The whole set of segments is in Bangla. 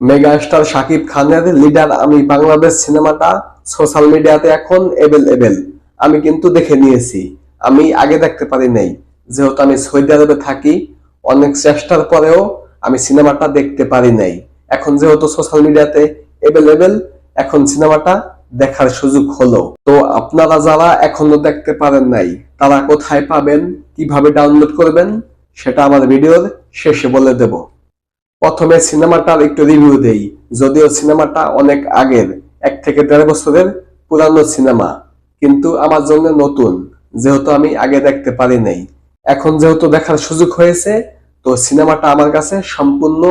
মেগাস্টার শাকিব খানের লিডার আমি বাংলাদেশ সিনেমাটা সোশ্যাল মিডিয়াতে এখন এভেলেবেল আমি কিন্তু দেখে নিয়েছি। আমি আগে দেখতে পারি নাই। যেহেতু আমি সৌদি আরবে থাকি, অনেক চেষ্টার পরেও আমি সিনেমাটা দেখতে পারি নাই। এখন যেহেতু সোশ্যাল মিডিয়াতে এভেলেবেল এখন সিনেমাটা দেখার সুযোগ হলো। তো আপনারা যারা এখনও দেখতে পারেন নাই, তারা কোথায় পাবেন, কীভাবে ডাউনলোড করবেন, সেটা আমার ভিডিওর শেষে বলে দেবো। প্রথমে সিনেমাটার একটু রিভিউ দেই। যদিও সিনেমাটা অনেক আগের, এক থেকে দেড় বছরের পুরানো সিনেমা, কিন্তু আমার জন্য নতুন, যেহেতু আমি আগে দেখতে পারি নাই। এখন যেহেতু দেখার সুযোগ হয়েছে, তো সিনেমাটা আমার কাছে সম্পূর্ণ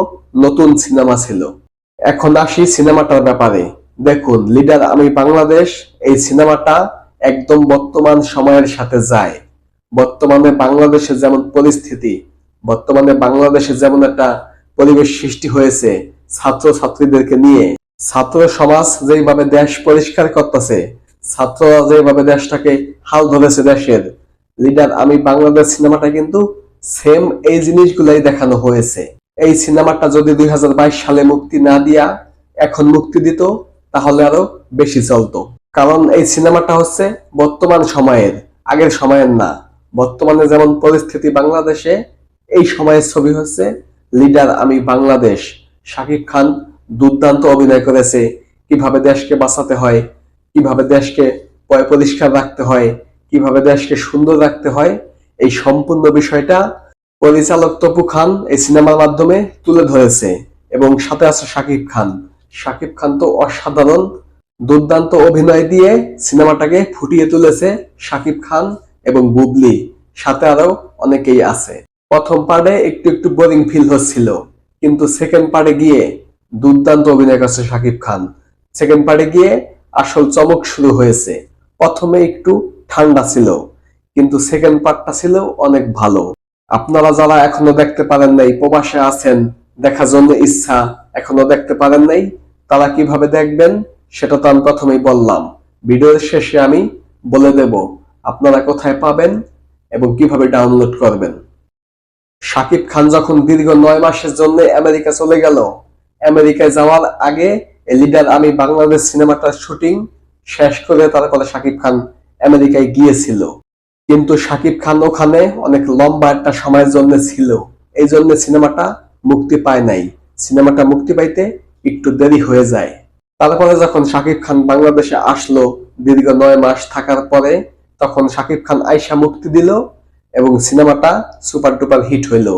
নতুন সিনেমা ছিল। এখন আসি সিনেমাটার ব্যাপারে। দেখুন, লিডার আমি বাংলাদেশ, এই সিনেমাটা একদম বর্তমান সময়ের সাথে যায়। বর্তমানে বাংলাদেশে যেমন পরিস্থিতি, বর্তমানে বাংলাদেশে যেমন একটা পরিবেশ সৃষ্টি হয়েছে ছাত্র ছাত্রীদেরকে নিয়ে। ছাত্র সমাজ যেভাবে দেশ পরিষ্কার করতেছে, ছাত্ররা যেভাবে দেশটাকে হাল ধরেছে দেশের। লিডার, আমি বাংলাদেশ সিনেমাটা কিন্তু সেম এই জিনিসগুলাই দেখানো হয়েছে। এই সিনেমাটা যদি দুই হাজার বাইশ সালে মুক্তি না দিয়া এখন মুক্তি দিত, তাহলে আরও বেশি চলতো। কারণ এই সিনেমাটা হচ্ছে বর্তমান সময়ের, আগের সময়ের না। বর্তমানে যেমন পরিস্থিতি বাংলাদেশে, এই সময়ের ছবি হচ্ছে লিডার আমি বাংলাদেশ। শাকিব খান দুর্দান্ত অভিনয় করেছে। কীভাবে দেশকে বাঁচাতে হয়, কীভাবে দেশকে পয় পরিষ্কার রাখতে হয়, কীভাবে দেশকে সুন্দর রাখতে হয়, এই সম্পূর্ণ বিষয়টা পরিচালক তপু খান এই সিনেমার মাধ্যমে তুলে ধরেছে এবং সাথে আছে শাকিব খান। শাকিব খান তো অসাধারণ, দুর্দান্ত অভিনয় দিয়ে সিনেমাটাকে ফুটিয়ে তুলেছে শাকিব খান এবং বুবলি। সাথে আরও অনেকেই আছে। প্রথম পার্টে একটু একটু বোরিং ফিল হচ্ছিল, কিন্তু সেকেন্ড পার্টে গিয়ে দুর্দান্ত অভিনয় করছে শাকিব খান। সেকেন্ড পার্টে গিয়ে আসল চমক শুরু হয়েছে। প্রথমে একটু ঠান্ডা ছিল, কিন্তু সেকেন্ড পার্টটা ছিল অনেক ভালো। আপনারা যারা এখনও দেখতে পারেন নাই, প্রবাসে আছেন, দেখার জন্য ইচ্ছা এখনও দেখতে পারেন নাই, তারা কীভাবে দেখবেন সেটা তো আমি প্রথমেই বললাম। ভিডিওর শেষে আমি বলে দেব, আপনারা কোথায় পাবেন এবং কীভাবে ডাউনলোড করবেন। শাকিব খান যখন দীর্ঘ নয় মাসের জন্য আমেরিকা চলে গেল, আমেরিকায় যাওয়ার আগে লিডার আমি বাংলাদেশ সিনেমাটার শুটিং শেষ করে তারপরে শাকিব খান আমেরিকায় গিয়েছিল। কিন্তু শাকিব খান ওখানে অনেক লম্বা একটা সময়ের জন্য ছিল। এই জন্য সিনেমাটা মুক্তি পায় নাই। সিনেমাটা মুক্তি পাইতে একটু দেরি হয়ে যায়। তারপরে যখন শাকিব খান বাংলাদেশে আসলো, দীর্ঘ নয় মাস থাকার পরে, তখন শাকিব খান আইসা মুক্তি দিল। এবং সিনেমাটা সুপার ডুপার হিট হইল।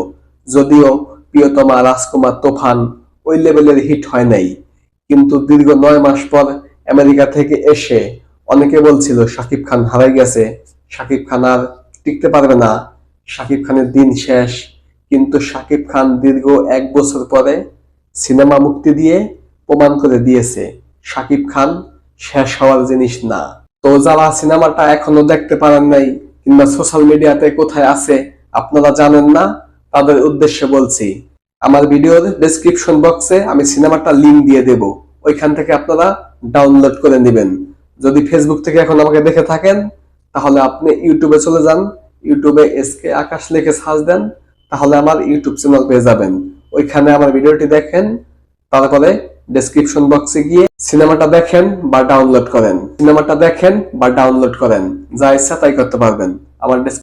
যদিও প্রিয়তমা রাজকুমার তোফান ওই লেভেলের হিট হয় নাই। কিন্তু দীর্ঘ নয় মাস পর আমেরিকা থেকে এসে অনেকে বলছিল, শাকিব খান হারাই গেছে। শাকিব খান আর টিকতে পারবে না। শাকিব খানের দিন শেষ। কিন্তু শাকিব খান দীর্ঘ এক বছর পরে সিনেমা মুক্তি দিয়ে প্রমাণ করে দিয়েছে, শাকিব খান শেষ হওয়ার জিনিস না। তো যারা সিনেমাটা এখনও দেখতে পারেন নাই কিংবা সোশ্যাল মিডিয়াতে কোথায় আছে, আপনারা জানেন না, তাদের উদ্দেশ্যে বলছি। আমার ভিডিওর ডেসক্রিপশন বক্সে আমি সিনেমাটা লিংক দিয়ে দেব। ওইখান থেকে আপনারা ডাউনলোড করে নেবেন। যদি ফেসবুক থেকে এখন আমাকে দেখে থাকেন, তাহলে আপনি ইউটিউবে চলে যান। ইউটিউবে এসকে আকাশ লিখে সার্চ দেন, তাহলে আমার ইউটিউব চ্যানেল পেয়ে যাবেন। ওইখানে আমার ভিডিওটি দেখেন, তারপরে ডেসক্রিপশন বক্সে গিয়ে সিনেমাটা দেখেন বা ডাউনলোড করেন। সিনেমাটা দেখেন বা ডাউনলোড করেন। যা ইচ্ছা তাই করতে পারবেন। আমার